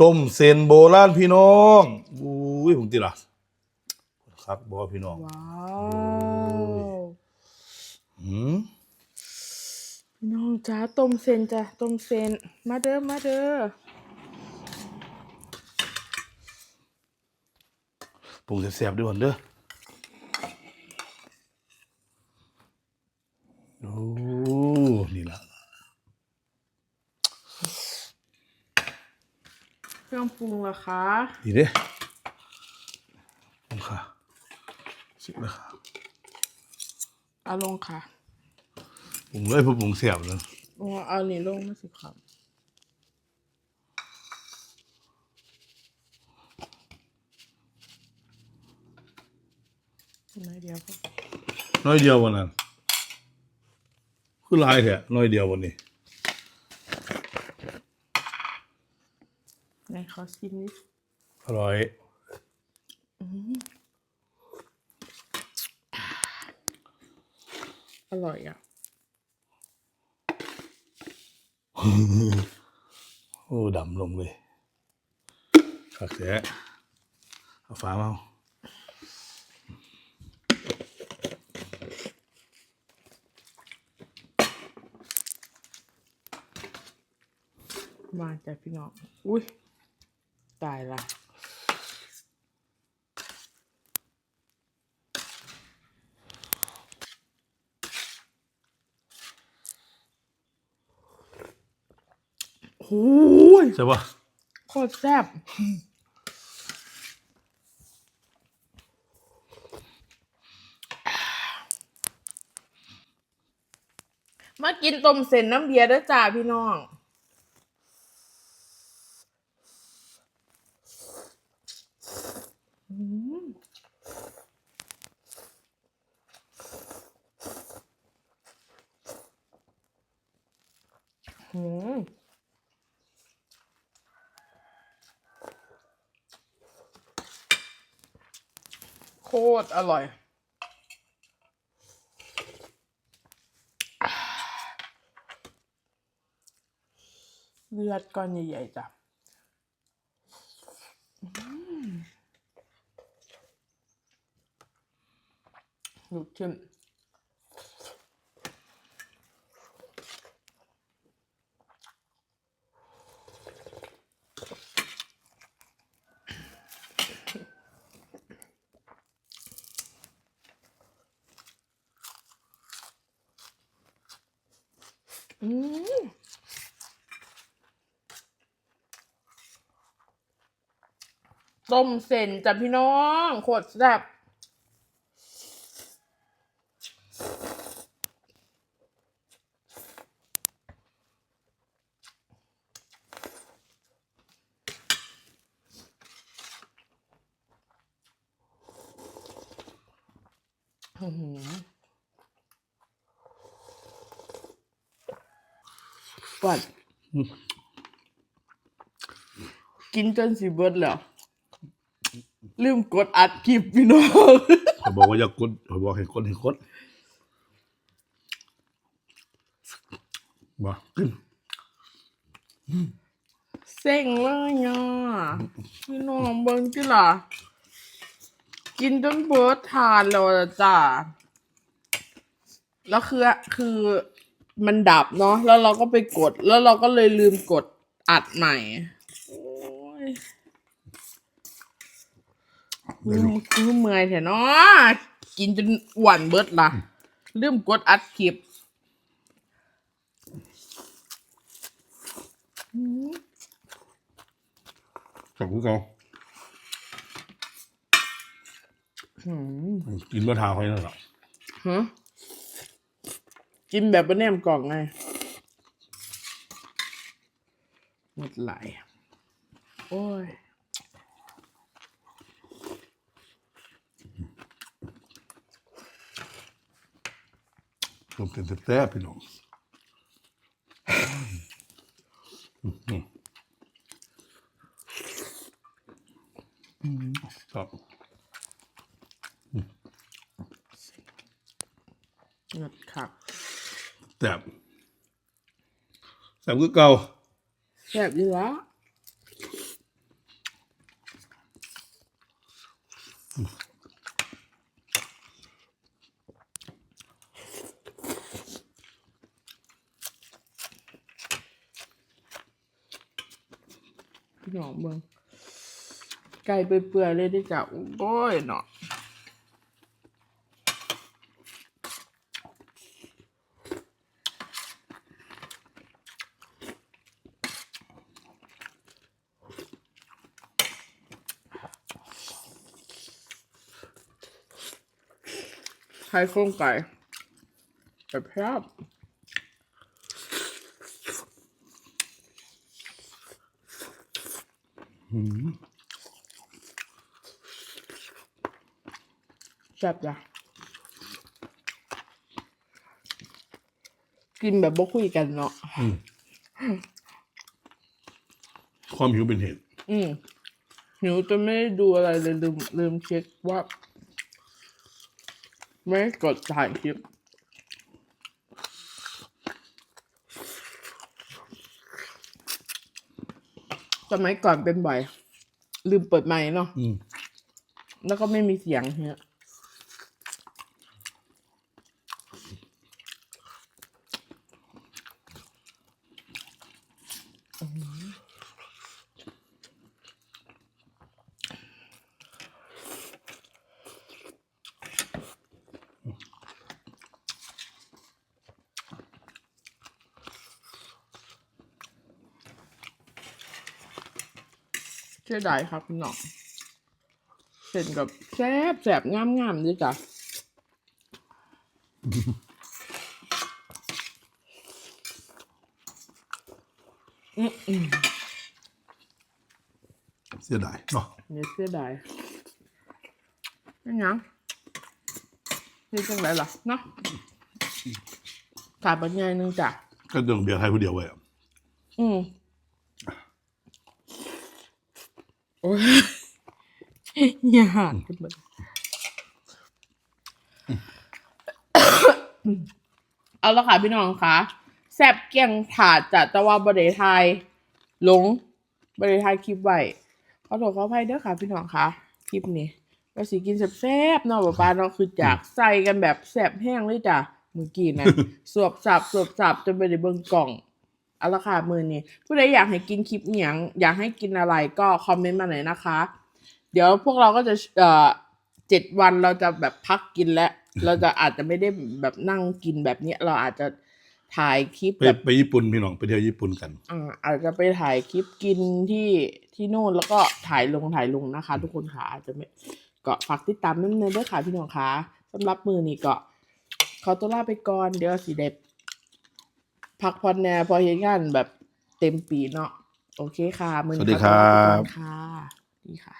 ต้มเซนโบราณพี่น้องอุ้ยผมติละครับบอกว่าพี่น้องว้าวหืมพี่น้องจ้าต้มเส้นจ้ะต้มเส้นมาเด้อมาเด้อปรุงแซ่บๆด้วยก่อนเด้อโอ้นี่ละ เครื่ องปรุงเหรอคะดีเด้ปรุงค่ะสิบเลยค่ะเอาลงค่ะปรุงเลยเพื่อปรุงแซ่บเลยเอาเอานี่ลงมาสิครับทำไมเดียวก็น้อยเดียววันนั้นคือหลายแท้น้อยเดียววันนี้ ไหนข อชิมนิดอร่อย อร่อยอะ โอ้ดำลงเลยขักแท้เอาฟ้ามาเอามาจ้ะพี่น้อง อุ้ย ตายละโอ้ยใช่ปะโคตรแซ่บมากินต้มเส้นน้ำเบียร์เด้อจ้าพี่น้อง หืมโคตรอร่อย เลือดก้อนใหญ่ๆจ้ะอืมลูกชิ้น อืมต้มเส้นจ้ะพี่น้องโคตรแซ่บอื้อหือ ปัดกินจนสิเบิดแล้ว ลืมกดอัดคลิปพี่น้องเขาบอกว่าอย่ากดเขาบอกให้กดให้กดมาขึ้นเซ็งเลยอะพี่น้องเบิ่งจิล่ะ กินจนเบิดทานแล้วอะจ้ะแล้วคือคือ มันดับเนาะแล้วเราก็ไปกด แล้วเราก็เลยลืมกดอัดใหม่โอ้ยคือคือเมื่อยแถเนาะกินจนอ้วนเบิดล่ะลืมกดอัดคลิปจับกูเขาหืมกินมะทาวเขาเนี่ยหรอฮะ กินแบบบะแนมกล่องไงหมดไหลโอ้ยต้มเป็นแซ่บพี่น้องครับหมดขับ แซ่บแซ่บคือเก่าแซ่บดีวะหนองเบิงไก่เปื่อยๆเลยที่จะโอ้ยเนาะ ไข่โครงไก่แบบแพบแซ่บจ้ะกินแบบบ่คุยกันเนาะความหิวเป็นเหตุ อืมหิวจนไม่ได้ดูอะไรเลยลืมลืมเช็คว่า ไม่ได้กดถ่ายคลิปสมัยก่อนเป็นบ่อย ลืมเปิดไมค์เนาะอืมแล้วก็ไม่มีเสียงเนี่ย เชื่อได้ครับพี่น้องเส้นกับแซ่บแซ่บงามงามๆด้วยจ้ะอืมอืมเสียดายเนาะเนี่ยเสียดายเป็นหยังนี่จังไรล่ะเนาะขาดปัญญาหนึ่งจ้ะก็เดินเบียร์ไทยผู้เดียวไว้อะอืม โอ้ยอย่าหาดขึ้นมาเอาละค่ะพี่น้องคะแซบเกียงถาดจัดแต่ว่าบริไทยหลงบริไทยคลิปไว้ขอโทษขออภัยเด้อค่ะ พี่น้องคะคลิปนี้ก็สิกินแซ่บๆเนาะป้าป้าเนาะคือจากใส่กันแบบแซ่บแห้งเลยจ้ะเมื่อกี้นะสวบสับสวบสับจนไปได้เบิ่งกล่อง เอาละค่ะมือนี้ผู้ใดอยากให้กินคลิปเหนียง อยากให้กินอะไรก็คอมเมนต์มาหน่อยนะคะ เดี๋ยวพวกเราก็จะเอ่อเจ็ดวันเราจะแบบพักกินแล้วเราจะอาจจะไม่ได้แบบนั่งกินแบบเนี้ย เราอาจจะถ่ายคลิปไปแบบไปญี่ปุ่นพี่น้องไปเที่ยวญี่ปุ่นกัน อ่าอาจจะไปถ่ายคลิปกินที่ที่นู่นแล้วก็ถ่ายลงถ่ายลงนะคะ ทุกคนค่ะอาจจะไม่ก็ฝากติดตามน้ำเนยด้วยค่ะพี่น้องคะสำหรับมือนี้ก็ขอตัวลาไปก่อนเดี๋ยวสีเด็ด พักผ่อนแหน่พอเห็นงานแบบเต็มปีเนาะโอเคค่ะมือนี้สวัสดีขอตัวลาไปก่อนครับค่ะดีค่ะ